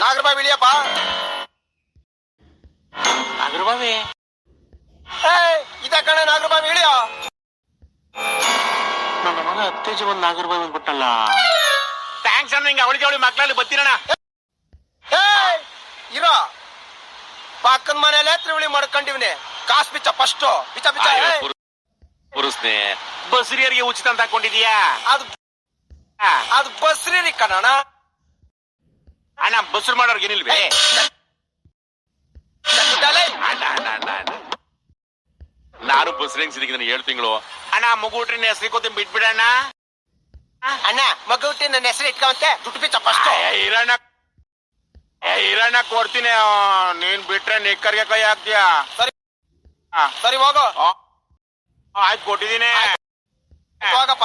ನಾಗರಬಾವಿ ಇಳಿಯಪ್ಪ. ನಾಗರಬಾವಿ? ಇದ ಕಣ ನಾಗರಬಾವಿ ಇಳಿಯ. ನನ್ನ ಮಗ ಅತ್ತೇಜ ಬಂದ್ ನಾಗರಬಾವಿ ಅಂದ್ಬಿಟ್ಟಲ್ಲ. ಥ್ಯಾಂಕ್ಸ್ ಹಿಂಗೆ ಅವಳಿಗೆ ಅವಳಿ ಮಕ್ಕಳಲ್ಲಿ ಬರ್ತೀರಣ್ಣ ಏ ಇರೋ. ಪಕ್ಕದ ಮನೇಲೆ ತ್ರಿವಳಿ ಮಾಡ್ಕೊಂಡಿವ್ನಿ. ಕಾಸ್ ಬಿಚ್ಚ ಫಸ್ಟ್ ಬಿಚ್ಚ ಬಿಚ್ಚ ಪುರುಸ್ನೆ. ಬಸ್ರಿಯರಿಗೆ ಉಚಿತ ಅಂತ ಹಾಕೊಂಡಿದೀಯಾ? ಅದು ಅದು ಬಸ್ರಿ ರೀ ಕಣಣ್ಣ. ಅಣ್ಣ ಬಸ್ರು ಮಾಡೋರ್ಗೆ ಏನಿಲ್ವೇ. ನಾನು ಬಸ್ ರೇಂಗ್ ಸಿಕ್ಕಿದ್ದೀನಿ ಏಳು ತಿಂಗಳು? ಅಣ್ಣ ಮಗುಟ್ರಿ ಹೆಸರು ಕೂತಿ ಬಿಟ್ಬಿಡಣ್ಣ ಅಣ್ಣ. ಮಗು ಹುಟ್ಟಿ ನನ್ನ ಹೆಸರು ಇಟ್ಕೊಂತೆ ದುಡ್ಡು ಏ, ಇರಣ್ಣ. ಇರಣ್ಣ ಕೊಡ್ತೀನಿ. ನೀನ್ ಬಿಟ್ರೆ ನಿಕ್ಕರ್ಗೆ ಕೈ ಹಾಕ್ತೀಯ? ಸರಿ. ಸರಿ ಹೋಗೋ. ಆಯ್ತು ಕೊಟ್ಟಿದ್ದೀನಿ. ಹೋಗಪ್ಪ.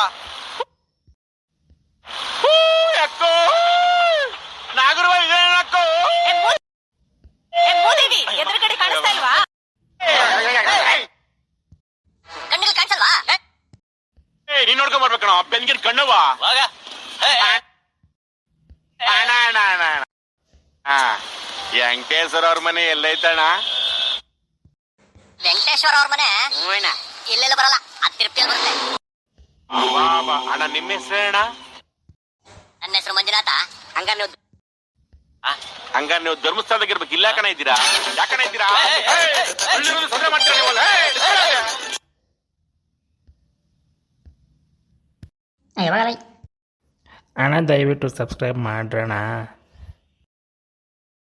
ನೋಡ್ಕೊಂಡ್ ಬರ್ಬೇಕಣ ಬೆನ್ಗಿನ್ ಕಣ್ಣವ ವೆಂಕಟೇಶ್ವರ ಅವ್ರ ಮನೆ ಎಲ್ಲೈತಣ ವೆಂಕಟೇಶ್ವರ ಅವ್ರ ಮನೆ ಇಲ್ಲೆಲ್ಲ ಬರಲ್ಲ ಅದ್ ತಿರುಪ್ತಿಯಲ್ಲಿ ಬರುತ್ತೆ. ಅಣ್ಣ ನಿಮ್ಮ ಹೆಸರೇಣ ನನ್ನ ಹೆಸರು ಮಂಜುನಾಥ ಹಂಗ ನೀವು ಹಂಗ ನೀವು ಧರ್ಮಸ್ಥಳದಾಗ ಇರ್ಬೇಕು ಇಲ್ಲ ಕಣ ಇದ್ದೀರಾ ಯಾಕಣ ಇದ್ದೀರಾ ಏಯ್, ಅಣ್ಣ ದಯವಿಟ್ಟು ಸಬ್ಸ್ಕ್ರೈಬ್ ಮಾಡ್ರಣ್ಣ